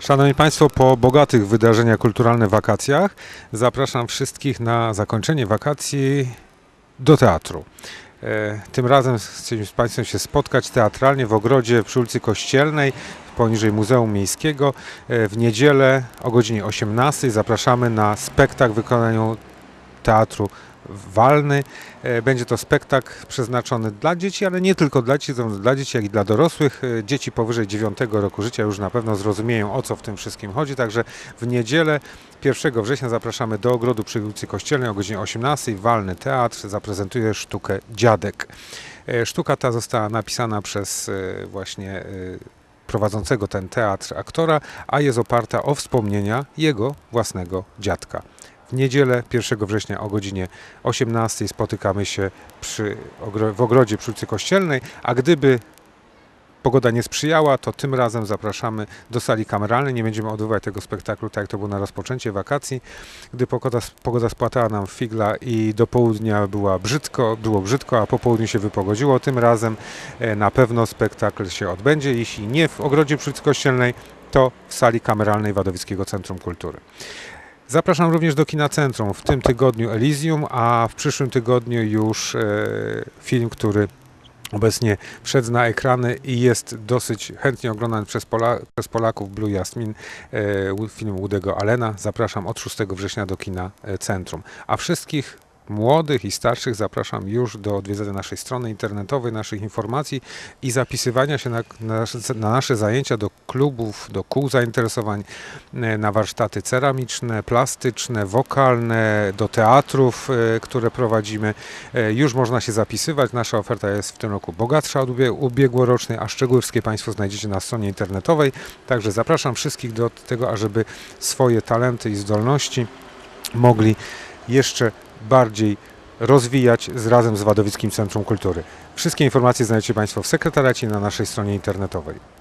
Szanowni Państwo, po bogatych wydarzeniach kulturalnych wakacjach zapraszam wszystkich na zakończenie wakacji do teatru. E, Tym razem chcemy z Państwem się spotkać teatralnie w ogrodzie przy ulicy Kościelnej, poniżej Muzeum Miejskiego. E, W niedzielę o godzinie 18 zapraszamy na spektakl wykonaniu teatru Walny. E, Będzie to spektakl przeznaczony dla dzieci, ale nie tylko dla dzieci, dla dzieci, jak i dla dorosłych. E, Dzieci powyżej 9 roku życia już na pewno zrozumieją, o co w tym wszystkim chodzi. Także w niedzielę 1 września zapraszamy do ogrodu przy ulicy Kościelnej o godzinie 18. Walny Teatr zaprezentuje sztukę Dziadek. E, Sztuka ta została napisana przez właśnie prowadzącego ten teatr aktora, a jest oparta o wspomnienia jego własnego dziadka. W niedzielę 1 września o godzinie 18 spotykamy się przy, w ogrodzie przy ulicy Kościelnej, a gdyby pogoda nie sprzyjała, to tym razem zapraszamy do sali kameralnej. Nie będziemy odbywać tego spektaklu tak jak to było na rozpoczęcie wakacji, gdy pogoda, pogoda spłatała nam figla i do południa była brzydko, było brzydko, a po południu się wypogodziło. Tym razem e, na pewno spektakl się odbędzie. Jeśli nie w ogrodzie przy Kościelnej, to w sali kameralnej Wadowickiego Centrum Kultury. Zapraszam również do Kina Centrum. W tym tygodniu Elysium, a w przyszłym tygodniu już e, film, który obecnie wszedł na ekrany i jest dosyć chętnie oglądany przez, Pola, przez Polaków Blue Jasmin, e, film Woody'ego Allena. Zapraszam od 6 września do Kina e, Centrum. A wszystkich młodych i starszych zapraszam już do odwiedzania naszej strony internetowej, naszych informacji i zapisywania się na, na, na nasze zajęcia do klubów, do kół zainteresowań, e, na warsztaty ceramiczne, plastyczne, wokalne, do teatrów, e, które prowadzimy. E, Już można się zapisywać. Nasza oferta jest w tym roku bogatsza od ubie- ubiegłorocznej, a szczegóły wszystkie Państwo znajdziecie na stronie internetowej. Także zapraszam wszystkich do tego, ażeby swoje talenty i zdolności mogli jeszcze bardziej rozwijać z, razem z Wadowickim Centrum Kultury. Wszystkie informacje znajdziecie Państwo w sekretariacie na naszej stronie internetowej.